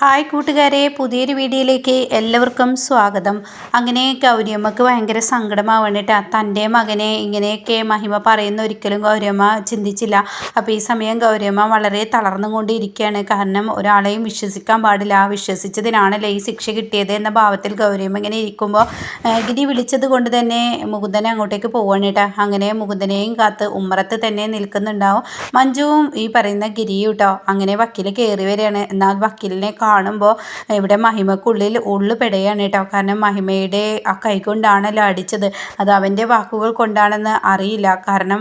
Hi കൂട്ടുകാരെ പുതിയൊരു വീഡിയോയിലേക്ക് എല്ലാവർക്കും സ്വാഗതം. അങ്ങനെ ഗൗരിയമ്മക്ക് ഭയങ്കര സങ്കടമാവണിട്ട് തന്റെ മകനെ ഇങ്ങനെയൊക്കെ മഹിമ പറയുന്ന ഒരിക്കലും ഗൗരിയമ്മ ചിന്തിച്ചില്ല. അപ്പോൾ ഈ സമയം ഗൗരിയമ്മ വളരെ തളർന്നുകൊണ്ടിരിക്കുകയാണ്. കാരണം ഒരാളെയും വിശ്വസിക്കാൻ പാടില്ല. വിശ്വസിച്ചതിനാണല്ലോ ഈ ശിക്ഷ കിട്ടിയത് എന്ന ഭാവത്തിൽ ഗൗരിയമ്മ ഇങ്ങനെ ഇരിക്കുമ്പോൾ ഗിരി വിളിച്ചത് കൊണ്ട് തന്നെ മുകുന്ദനെ അങ്ങോട്ടേക്ക് പോവാണ് കേട്ടോ അങ്ങനെ മുകുന്ദനെയും കാത്ത് ഉമ്മറത്ത് തന്നെ നിൽക്കുന്നുണ്ടാവും. മഞ്ജുവും ഈ പറയുന്ന ഗിരിയും കേട്ടോ അങ്ങനെ വക്കീൽ കയറി വരികയാണ്. എന്നാൽ വക്കീലിനെ കാണുമ്പോൾ ഇവിടെ മഹിമക്കുള്ളിൽ ഉള്ളു പെടുകയാണ് കേട്ടോ. കാരണം മഹിമയുടെ ആ കൈകൊണ്ടാണല്ലോ അടിച്ചത്. അത് അവന്റെ വാക്കുകൾ കൊണ്ടാണെന്ന് അറിയില്ല. കാരണം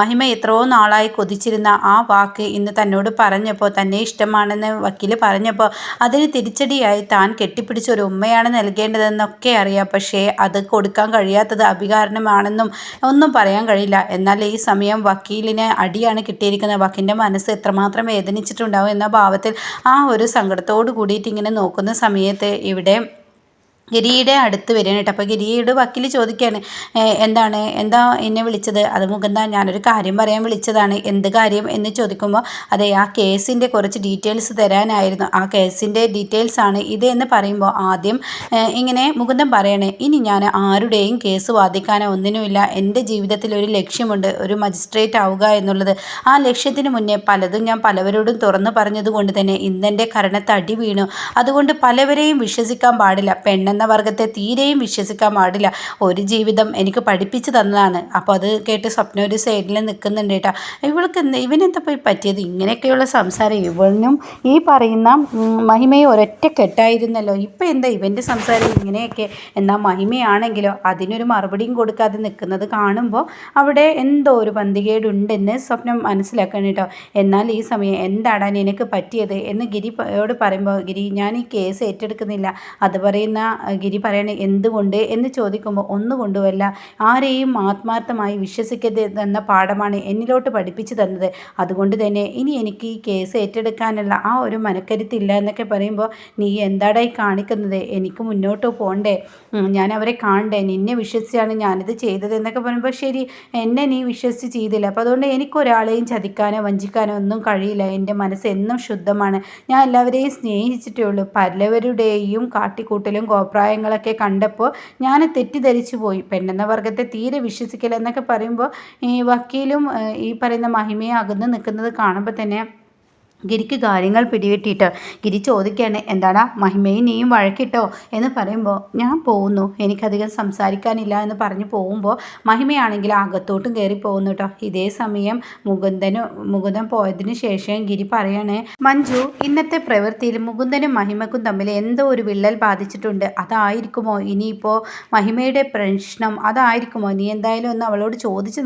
മഹിമ എത്രയോ നാളായി കൊതിച്ചിരുന്ന ആ വാക്ക് ഇന്ന് തന്നോട് പറഞ്ഞപ്പോൾ തന്നെ ഇഷ്ടമാണെന്ന് വക്കീൽ പറഞ്ഞപ്പോൾ അതിന് തിരിച്ചടിയായി താൻ കെട്ടിപ്പിടിച്ച ഒരു ഉമ്മയാണ് നൽകേണ്ടതെന്നൊക്കെ അറിയാം. പക്ഷേ അത് കൊടുക്കാൻ കഴിയാത്തത് അഭികാരണമാണെന്നും ഒന്നും പറയാൻ കഴിയില്ല. എന്നാൽ ഈ സമയം വക്കീലിന് അടിയാണ് കിട്ടിയിരിക്കുന്നത്. വക്കീലിന്റെ മനസ്സ് എത്രമാത്രം വേദനിച്ചിട്ടുണ്ടാവും എന്ന ഭാവത്തിൽ ആ ഒരു സങ്കടത്തോട് കൂടിയിട്ട് ഇങ്ങനെ നോക്കുന്ന സമയത്ത് ഇവിടെ ഗിരിയുടെ അടുത്ത് വരികയാണ് കേട്ടോ. അപ്പോൾ ഗിരിയുടെ വക്കീൽ ചോദിക്കുകയാണ് എന്താണ്? എന്താ എന്നെ വിളിച്ചത്? അത് മുഖന്താ ഞാനൊരു കാര്യം പറയാൻ വിളിച്ചതാണ്. എന്ത് കാര്യം? എന്ന് ചോദിക്കുമ്പോൾ അതെ ആ കേസിന്റെ കുറച്ച് ഡീറ്റെയിൽസ് തരാനായിരുന്നു. ആ കേസിന്റെ ഡീറ്റെയിൽസ് ആണ് ഇത് എന്ന് പറയുമ്പോൾ ആദ്യം ഇങ്ങനെ മുകുന്ദൻ പറയണേ ഇനി ഞാൻ ആരുടെയും കേസ് വാദിക്കാനോ ഒന്നിനുമില്ല എന്റെ ജീവിതത്തിൽ ഒരു ലക്ഷ്യമുണ്ട്. ഒരു മജിസ്ട്രേറ്റ് ആവുക എന്നുള്ളത്. ആ ലക്ഷ്യത്തിന് മുന്നേ പലതും ഞാൻ പലവരോടും തുറന്നു പറഞ്ഞതുകൊണ്ട് തന്നെ ഇന്നെന്റെ കരണത്തടി വീണു. അതുകൊണ്ട് പലവരെയും വിശ്വസിക്കാൻ പാടില്ല. പെണ്ണെന്ന് എന്ന വർഗത്തെ തീരെയും വിശ്വസിക്കാൻ പാടില്ല. ഒരു ജീവിതം എനിക്ക് പഠിപ്പിച്ചു തന്നതാണ്. അപ്പോൾ അത് കേട്ട് സ്വപ്ന ഒരു സൈഡിൽ നിൽക്കുന്നുണ്ട് കേട്ടോ. ഇവൾക്ക് ഇവനെന്താ പോയി പറ്റിയത്? ഇങ്ങനെയൊക്കെയുള്ള സംസാരം ഇവനും ഈ പറയുന്ന മഹിമയെ ഒരൊറ്റ കെട്ടായിരുന്നല്ലോ. ഇപ്പം എന്താ ഇവന്റെ സംസാരം ഇങ്ങനെയൊക്കെ? എന്നാൽ മഹിമയാണെങ്കിലോ അതിനൊരു മറുപടിയും കൊടുക്കാതെ നിൽക്കുന്നത് കാണുമ്പോൾ അവിടെ എന്തോ ഒരു പന്തികേടുണ്ടെന്ന് സ്വപ്നം മനസ്സിലാക്കണം കേട്ടോ. എന്നാൽ ഈ സമയം എന്താടാൻ നിനക്ക് പറ്റിയത്? എന്ന് ഗിരിയോട് പറയുമ്പോൾ ഗിരി ഞാൻ ഈ കേസ് ഏറ്റെടുക്കുന്നില്ല. അത് പറയുന്ന ഗിരി പറയണ എന്തുകൊണ്ട്? എന്ന് ചോദിക്കുമ്പോൾ ഒന്നുകൊണ്ടുമല്ല ആരെയും ആത്മാർത്ഥമായി വിശ്വസിക്കരുത് എന്ന പാഠമാണ് എന്നിലോട്ട് പഠിപ്പിച്ചു തന്നത്. അതുകൊണ്ട് തന്നെ ഇനി എനിക്ക് ഈ കേസ് ഏറ്റെടുക്കാനുള്ള ആ ഒരു മനക്കരുത്തില്ല എന്നൊക്കെ പറയുമ്പോൾ നീ എന്താടായി കാണിക്കുന്നത്? എനിക്ക് മുന്നോട്ട് പോകണ്ടേ ഞാൻ അവരെ കാണണ്ടേ. നിന്നെ വിശ്വസിച്ചാണ് ഞാനിത് ചെയ്തത് എന്നൊക്കെ പറയുമ്പോൾ ശരി എന്നെ നീ വിശ്വസിച്ച് ചെയ്തില്ല. അപ്പോൾ അതുകൊണ്ട് എനിക്കൊരാളെയും ചതിക്കാനോ വഞ്ചിക്കാനോ ഒന്നും കഴിയില്ല. എന്റെ മനസ്സ് എന്നും ശുദ്ധമാണ്. ഞാൻ എല്ലാവരെയും സ്നേഹിച്ചിട്ടേ ഉള്ളൂ. പലവരുടെയും കാട്ടിക്കൂട്ടലും കോപ്ര അഭിപ്രായങ്ങളൊക്കെ കണ്ടപ്പോൾ ഞാൻ തെറ്റിദ്ധരിച്ചു പോയി. പെണ്ണെന്ന വർഗത്തെ തീരെ വിശ്വസിക്കില്ല എന്നൊക്കെ പറയുമ്പോൾ ഈ വക്കീലും ഈ പറയുന്ന മഹിമയും അകന്ന് നിൽക്കുന്നത് കാണുമ്പോൾ തന്നെ ഗിരിക്ക് കാര്യങ്ങൾ പിടികിട്ടിയിട്ട് ഗിരി ചോദിക്കുകയാണ് എന്താടാ മഹിമയും നീയും വഴക്കിട്ടോ? എന്ന് പറയുമ്പോൾ ഞാൻ പോകുന്നു. എനിക്കധികം സംസാരിക്കാനില്ല എന്ന് പറഞ്ഞ് പോകുമ്പോൾ മഹിമയാണെങ്കിൽ അകത്തോട്ടും കയറി പോകുന്നു കേട്ടോ. ഇതേ സമയം മുകുന്ദന് മുകുന്ദൻ പോയതിനു ശേഷം ഗിരി പറയാണ് മഞ്ജു ഇന്നത്തെ പ്രവൃത്തിയിൽ മുകുന്ദനും മഹിമക്കും തമ്മിൽ എന്തോ ഒരു വിള്ളൽ ബാധിച്ചിട്ടുണ്ട്. അതായിരിക്കുമോ? ഇനിയിപ്പോൾ മഹിമയുടെ പ്രശ്നം അതായിരിക്കുമോ? നീ എന്തായാലും ഒന്ന് അവളോട് ചോദിച്ച്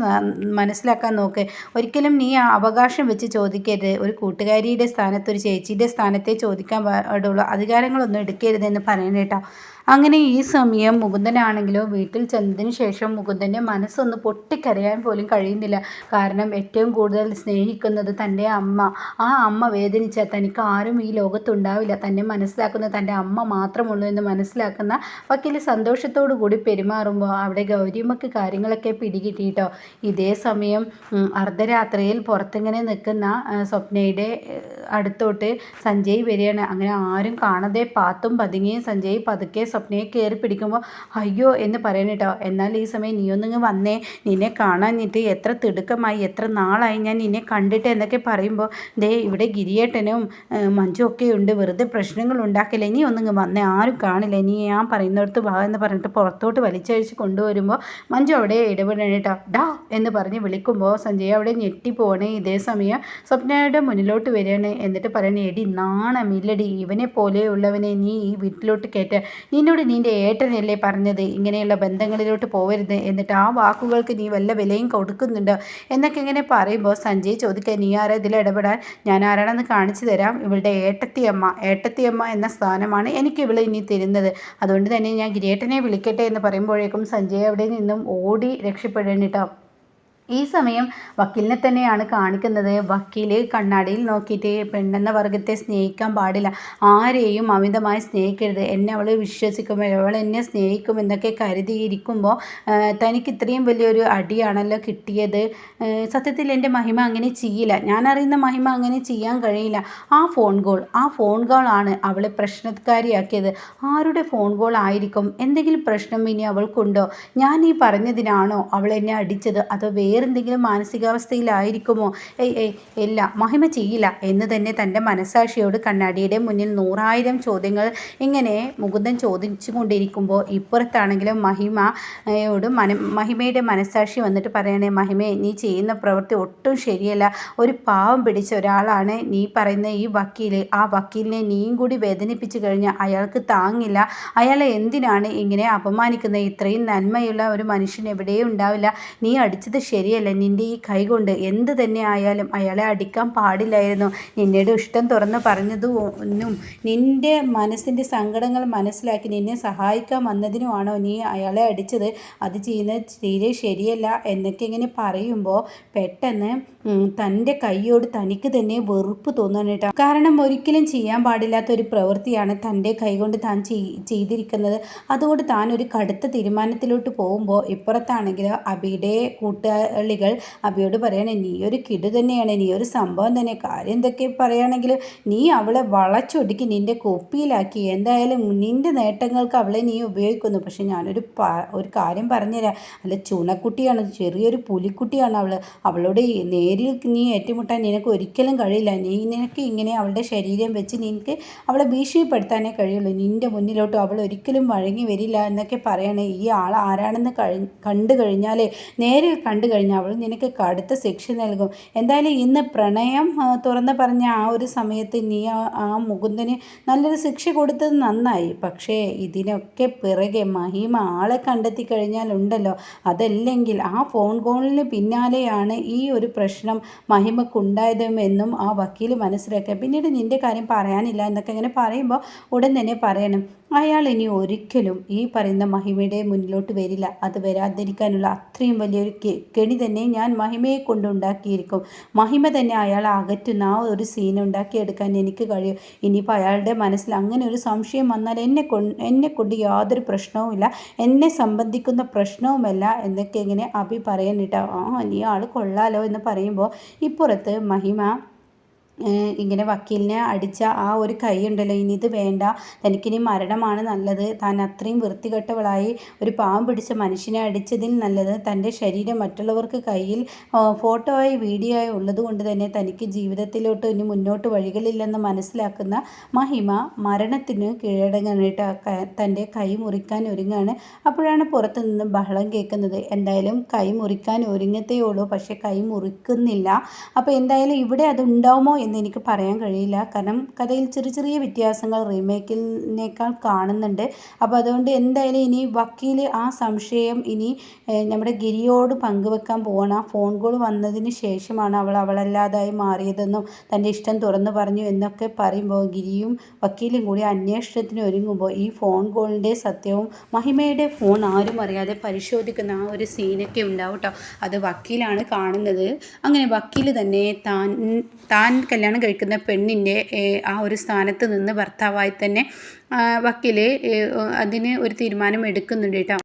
മനസ്സിലാക്കാൻ നോക്ക്. ഒരിക്കലും നീ അവകാശം വെച്ച് ചോദിക്കരുത്. ഒരു കൂട്ടുകാരി ഭാര്യയുടെ സ്ഥാനത്ത് ഒരു ചേച്ചിയുടെ സ്ഥാനത്തെ ചോദിക്കാൻ പാടുള്ളൂ. അധികാരങ്ങളൊന്നും എടുക്കരുതെന്ന് പറയണേട്ടോ. അങ്ങനെ ഈ സമയം മുകുന്ദനാണെങ്കിലോ വീട്ടിൽ ചെന്നതിന് ശേഷം മുകുന്ദന്റെ മനസ്സൊന്ന് പൊട്ടിക്കരയാൻ പോലും കഴിയുന്നില്ല. കാരണം ഏറ്റവും കൂടുതൽ സ്നേഹിക്കുന്നത് തന്റെ അമ്മ. ആ അമ്മ വേദനിച്ച തനിക്ക് ആരും ഈ ലോകത്തുണ്ടാവില്ല. തന്നെ മനസ്സിലാക്കുന്ന തന്റെ അമ്മ മാത്രമുള്ളൂ എന്ന് മനസ്സിലാക്കുന്ന വക്കീൽ സന്തോഷത്തോടു കൂടി പെരുമാറുമ്പോൾ അവിടെ ഗൗരിയമ്മക്ക് കാര്യങ്ങളൊക്കെ പിടികിട്ടിട്ടോ. ഇതേ സമയം അർദ്ധരാത്രിയിൽ പുറത്തിങ്ങനെ നിൽക്കുന്ന സ്വപ്നയുടെ അടുത്തോട്ട് സഞ്ജയ് വരികയാണ്. അങ്ങനെ ആരും കാണാതെ പാത്തും പതുങ്ങിയും സഞ്ജയ് പതുക്കെ സ്വപ്നയെ കയറി പിടിക്കുമ്പോൾ അയ്യോ എന്ന് പറയണം കേട്ടോ. എന്നാൽ ഈ സമയം നീ ഒന്നിങ്ങ് വന്നേ. നിന്നെ കാണാനിട്ട് എത്ര തിടുക്കമായി എത്ര നാളായി ഞാൻ നിന്നെ കണ്ടിട്ട് എന്നൊക്കെ പറയുമ്പോൾ ദേ ഇവിടെ ഗിരിയേട്ടനും മഞ്ജു ഒക്കെ ഉണ്ട്. വെറുതെ പ്രശ്നങ്ങൾ ഉണ്ടാക്കില്ല. ഇനി ഒന്നിങ്ങ് വന്നേ. ആരും കാണില്ല. ഇനി ഞാൻ പറയുന്നിടത്ത് വാ എന്ന് പറഞ്ഞിട്ട് പുറത്തോട്ട് വലിച്ചഴിച്ച് കൊണ്ടുവരുമ്പോൾ മഞ്ജു അവിടെ ഇടപെടണം കേട്ടോ. ഡാ എന്ന് പറഞ്ഞ് വിളിക്കുമ്പോൾ സഞ്ജയ് അവിടെ ഞെട്ടിപ്പോണേ ഇതേ സമയം സ്വപ്നയുടെ മുന്നിലോട്ട് വരികയാണ് എന്നിട്ട് പറയണേ എടി നാണമില്ലടി. ഇവനെ പോലെയുള്ളവനെ നീ ഈ വീട്ടിലോട്ട് കയറ്റ. നിന്നോട് നിന്റെ ഏട്ടനല്ലേ പറഞ്ഞത്? ഇങ്ങനെയുള്ള ബന്ധങ്ങളിലോട്ട് പോവരുത്. എന്നിട്ട് ആ വാക്കുകൾക്ക് നീ വല്ല വിലയും കൊടുക്കുന്നുണ്ടോ? എന്നൊക്കെ ഇങ്ങനെ പറയുമ്പോൾ സഞ്ജയ് ചോദിക്കാൻ നീ ആരാ? ഇതിൽ ഇടപെടാൻ ഞാൻ ആരാണെന്ന് കാണിച്ചു തരാം. ഇവളുടെ ഏട്ടത്തിയമ്മ ഏട്ടത്തിയമ്മ എന്ന സ്ഥാനമാണ് എനിക്ക് ഇവൾ ഇനി തരുന്നത്. അതുകൊണ്ട് തന്നെ ഞാൻ ഗിരിയേട്ടനെ വിളിക്കട്ടെ എന്ന് പറയുമ്പോഴേക്കും സഞ്ജയ് അവിടെ നിന്നും ഓടി രക്ഷപ്പെടേണ്ടിട്ടോ ഈ സമയം വക്കീലിനെ തന്നെയാണ് കാണിക്കുന്നത്. വക്കീൽ കണ്ണാടിയിൽ നോക്കിയിട്ട് പെണ്ണെന്ന വർഗത്തെ സ്നേഹിക്കാൻ പാടില്ല. ആരെയും അമിതമായി സ്നേഹിക്കരുത്. എന്നെ അവൾ വിശ്വസിക്കുമ്പോൾ അവൾ എന്നെ സ്നേഹിക്കും എന്നൊക്കെ കരുതിയിരിക്കുമ്പോൾ തനിക്ക് ഇത്രയും വലിയൊരു അടിയാണല്ലോ കിട്ടിയത്. സത്യത്തിൽ എന്റെ മഹിമ അങ്ങനെ ചെയ്യില്ല. ഞാൻ അറിയുന്ന മഹിമ അങ്ങനെ ചെയ്യാൻ കഴിയില്ല. ആ ഫോൺ കോൾ ആ ഫോൺ കോൾ ആണ് അവളെ പ്രശ്നക്കാരിയാക്കിയത്. ആരുടെ ഫോൺ കോൾ ആയിരിക്കും? എന്തെങ്കിലും പ്രശ്നം ഇനി അവൾക്കുണ്ടോ? ഞാൻ ഈ പറഞ്ഞതിനാണോ അവൾ എന്നെ അടിച്ചത്? അതോ വേറെന്തെങ്കിലും മാനസികാവസ്ഥയിലായിരിക്കുമോ? ഏയ് ഏയ് ഇല്ല മഹിമ ചെയ്യില്ല എന്ന് തന്നെ തന്റെ മനസാക്ഷിയോട് കണ്ണാടിയുടെ മുന്നിൽ നൂറായിരം ചോദ്യങ്ങൾ ഇങ്ങനെ മുകുന്ദൻ ചോദിച്ചു കൊണ്ടിരിക്കുമ്പോൾ ഇപ്പുറത്താണെങ്കിലും മഹിമയോട് മന മഹിമയുടെ മനസാക്ഷി വന്നിട്ട് പറയണേ മഹിമേ നീ ചെയ്യുന്ന പ്രവൃത്തി ഒട്ടും ശരിയല്ല. ഒരു പാവം പിടിച്ച ഒരാളാണ് നീ പറയുന്ന ഈ വക്കീൽ ആ വക്കീലിനെ നീയും കൂടി വേദനിപ്പിച്ചു കഴിഞ്ഞാൽ അയാൾക്ക് താങ്ങില്ല. അയാളെ എന്തിനാണ് ഇങ്ങനെ അപമാനിക്കുന്നത്? ഇത്രയും നന്മയുള്ള ഒരു മനുഷ്യൻ എവിടെയും ഉണ്ടാവില്ല. നീ അടിച്ചത് ശരിയല്ല. നിന്റെ ഈ കൈ കൊണ്ട് എന്ത് തന്നെ ആയാലും അയാളെ അടിക്കാൻ പാടില്ലായിരുന്നു. നിന്നോട് ഇഷ്ടം തുറന്ന് പറഞ്ഞതൊന്നും നിന്റെ മനസ്സിന്റെ സങ്കടങ്ങൾ മനസ്സിലാക്കി നിന്നെ സഹായിക്കാൻ വന്നതിനുമാണോ നീ അയാളെ അടിച്ചത്? അത് ചെയ്യുന്നത് തീരെ ശരിയല്ല എന്നൊക്കെ ഇങ്ങനെ പറയുമ്പോൾ പെട്ടെന്ന് തന്റെ കൈയോട് തനിക്ക് തന്നെ വെറുപ്പ് തോന്നണം കേട്ടോ. കാരണം ഒരിക്കലും ചെയ്യാൻ പാടില്ലാത്ത ഒരു പ്രവൃത്തിയാണ് തന്റെ കൈകൊണ്ട് താൻ ചെയ്തിരിക്കുന്നത്. അതുകൊണ്ട് താൻ ഒരു കടുത്ത തീരുമാനത്തിലോട്ട് പോകുമ്പോൾ ഇപ്പുറത്താണെങ്കിൽ അബിയുടെ കൂട്ടാളികൾ അബിയോട് പറയണേ നീ ഒരു കിടു തന്നെയാണ് നീ ഒരു സംഭവം തന്നെ. കാര്യം എന്തൊക്കെ പറയുകയാണെങ്കിൽ നീ അവളെ വളച്ചൊടുക്കി നിന്റെ കുപ്പിയിലാക്കി. എന്തായാലും നിന്റെ നേട്ടങ്ങൾക്ക് അവളെ നീ ഉപയോഗിക്കുന്നു. പക്ഷേ ഞാനൊരു ഒരു കാര്യം പറഞ്ഞുതരാം. അല്ല ചുണക്കുട്ടിയാണ് ചെറിയൊരു പുലിക്കുട്ടിയാണ് അവൾ അവളോട് നേരിൽ നീ ഏറ്റുമുട്ടാൻ നിനക്ക് ഒരിക്കലും കഴിയില്ല. നീ നിനക്ക് ഇങ്ങനെ അവളുടെ ശരീരം വെച്ച് നിനക്ക് അവളെ ഭീഷണിപ്പെടുത്താനേ കഴിയുള്ളൂ. നിന്റെ മുന്നിലോട്ട് അവൾ ഒരിക്കലും വഴങ്ങി വരില്ല എന്നൊക്കെ പറയണേ. ഈ ആൾ ആരാണെന്ന് കഴി കണ്ടു കഴിഞ്ഞാലേ നേരിൽ കണ്ടു കഴിഞ്ഞാൽ അവൾ നിനക്ക് കടുത്ത ശിക്ഷ നൽകും. എന്തായാലും ഇന്ന് പ്രണയം തുറന്ന് പറഞ്ഞ ആ ഒരു സമയത്ത് നീ ആ മുകുന്ദന് നല്ലൊരു ശിക്ഷ കൊടുത്തത് നന്നായി. പക്ഷേ ഇതിനൊക്കെ പിറകെ മഹിമ ആളെ കണ്ടെത്തി കഴിഞ്ഞാൽ ഉണ്ടല്ലോ. അതല്ലെങ്കിൽ ആ ഫോൺ കോളിന് പിന്നാലെയാണ് ഈ ഒരു പ്രശ്നം മഹിമക്കുണ്ടായതുമെന്നും ആ വക്കീൽ മനസ്സിലാക്കുക. പിന്നീട് നിന്റെ കാര്യം പറയാനില്ല എന്നൊക്കെ ഇങ്ങനെ പറയുമ്പോൾ ഉടൻ തന്നെ പറയണം. അയാൾ ഇനി ഒരിക്കലും ഈ പറയുന്ന മഹിമയുടെ മുന്നിലോട്ട് വരില്ല. അത് വരാതിരിക്കാനുള്ള അത്രയും വലിയൊരു കെണി തന്നെ ഞാൻ മഹിമയെ കൊണ്ടുണ്ടാക്കിയിരിക്കും മഹിമ തന്നെ അയാൾ അകറ്റുന്ന ആ ഒരു സീൻ ഉണ്ടാക്കിയെടുക്കാൻ എനിക്ക് കഴിയും. ഇനിയിപ്പോൾ അയാളുടെ മനസ്സിൽ അങ്ങനെ ഒരു സംശയം വന്നാൽ എന്നെ കൊ എന്നെ കൊണ്ട് യാതൊരു പ്രശ്നവുമില്ല എന്നെ സംബന്ധിക്കുന്ന പ്രശ്നവുമല്ല എന്നൊക്കെ ഇങ്ങനെ അഭി പറയാനിട്ടാ ആ നീ ആൾ കൊള്ളാലോ എന്ന് പറയുമ്പോൾ ഇപ്പുറത്ത് മഹിമ ഇങ്ങനെ വക്കീലിനെ അടിച്ച ആ ഒരു കൈ ഉണ്ടല്ലോ ഇനി ഇത് വേണ്ട തനിക്കിനി മരണമാണ് നല്ലത്. താൻ അത്രയും വൃത്തികെട്ടവളായി ഒരു പാവം പിടിച്ച മനുഷ്യനെ അടിച്ചതിൽ നല്ലത് തന്റെ ശരീരം മറ്റുള്ളവർക്ക് കയ്യിൽ ഫോട്ടോ ആയി വീഡിയോ ആയി ഉള്ളത് കൊണ്ട് തന്നെ തനിക്ക് ജീവിതത്തിലോട്ട് ഇനി മുന്നോട്ട് വഴികളില്ലെന്ന് മനസ്സിലാക്കുന്ന മഹിമ മരണത്തിന് കീഴടങ്ങാനായിട്ട് തന്റെ കൈ മുറിക്കാൻ ഒരുങ്ങാണ്. അപ്പോഴാണ് പുറത്തു നിന്ന് ബഹളം കേൾക്കുന്നത്. എന്തായാലും കൈ മുറിക്കാൻ ഒരുങ്ങത്തേ ഉള്ളൂ പക്ഷേ കൈ മുറിക്കുന്നില്ല. അപ്പോൾ എന്തായാലും ഇവിടെ അത് ഉണ്ടാവുമോ എന്ന് എനിക്ക് പറയാൻ കഴിയില്ല. കാരണം കഥയിൽ ചെറിയ ചെറിയ വ്യത്യാസങ്ങൾ റീമേക്കിനേക്കാൾ കാണുന്നുണ്ട്. അപ്പോൾ അതുകൊണ്ട് എന്തായാലും ഇനി വക്കീൽ ആ സംശയം ഇനി നമ്മുടെ ഗിരിയോട് പങ്കുവെക്കാൻ പോകണം ആ ഫോൺ കോൾ വന്നതിന് ശേഷമാണ് അവൾ അവളല്ലാതായി മാറിയതെന്നും തന്റെ ഇഷ്ടം തുറന്നു പറഞ്ഞു എന്നൊക്കെ പറയുമ്പോൾ ഗിരിയും വക്കീലും കൂടി അന്വേഷണത്തിന് ഒരുങ്ങുമ്പോൾ ഈ ഫോൺ കോളിന്റെ സത്യവും മഹിമയുടെ ഫോൺ ആരും അറിയാതെ പരിശോധിക്കുന്ന ആ ഒരു സീനൊക്കെ ഉണ്ടാവും കേട്ടോ. അത് വക്കീലാണ് കാണുന്നത്. അങ്ങനെ വക്കീൽ തന്നെ താൻ താൻ കല്യാണം കഴിക്കുന്ന പെണ്ണിന്റെ ആ ഒരു സ്ഥാനത്ത് നിന്ന് ഭർത്താവായി തന്നെ വക്കീൽ അതിന് ഒരു തീരുമാനം എടുക്കുന്നുണ്ട് കേട്ടോ.